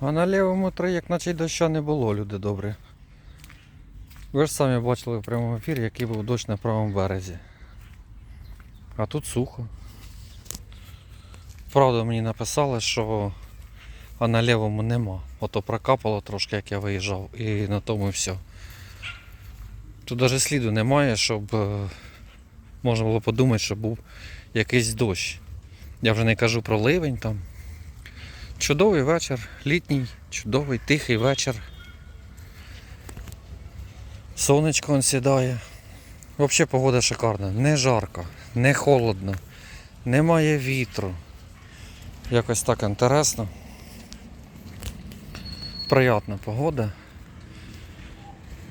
А на лівому три, як наче доща не було, люди добрі. Ви ж самі бачили в прямому ефірі, який був дощ на правому березі. А тут сухо. Правда, мені написали, що а на лівому нема. Ото прокапало трошки, як я виїжджав, і на тому і все. Тут навіть сліду немає, щоб е, можна було подумати, що був якийсь дощ. Я вже не кажу про ливень там. Чудовий вечір, літній, чудовий, тихий вечір. Сонечко он сідає. Взагалі погода шикарна. Не жарко, не холодно, немає вітру. Якось так інтересно. Приятна погода.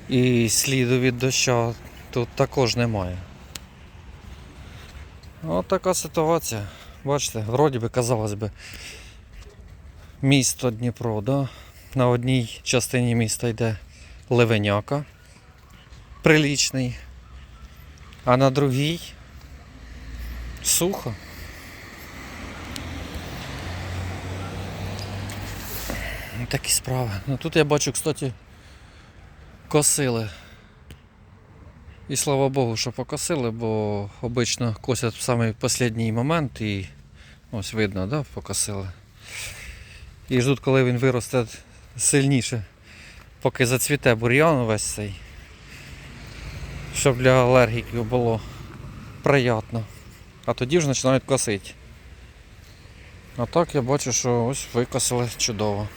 І сліду від доща тут також немає. От така ситуація. Бачите, вроді би, казалось би, місто Дніпро, да? на одній частині міста йде Левеняка, прилічний, а на другій сухо. Ну, Такі справи. Ну тут я бачу, кстати, косили. І слава Богу, що покосили, бо обично косять в самий останній момент і ось видно, да, покосили. І ждуть, коли він виросте сильніше, поки зацвіте бур'ян весь цей. Щоб для алергіків було приємно. А тоді вже починають косити. А так я бачу, що ось викосили чудово.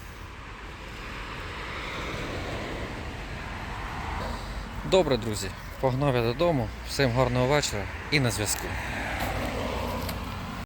Добре, друзі, погнав я додому. Всім гарного вечора і на зв'язку.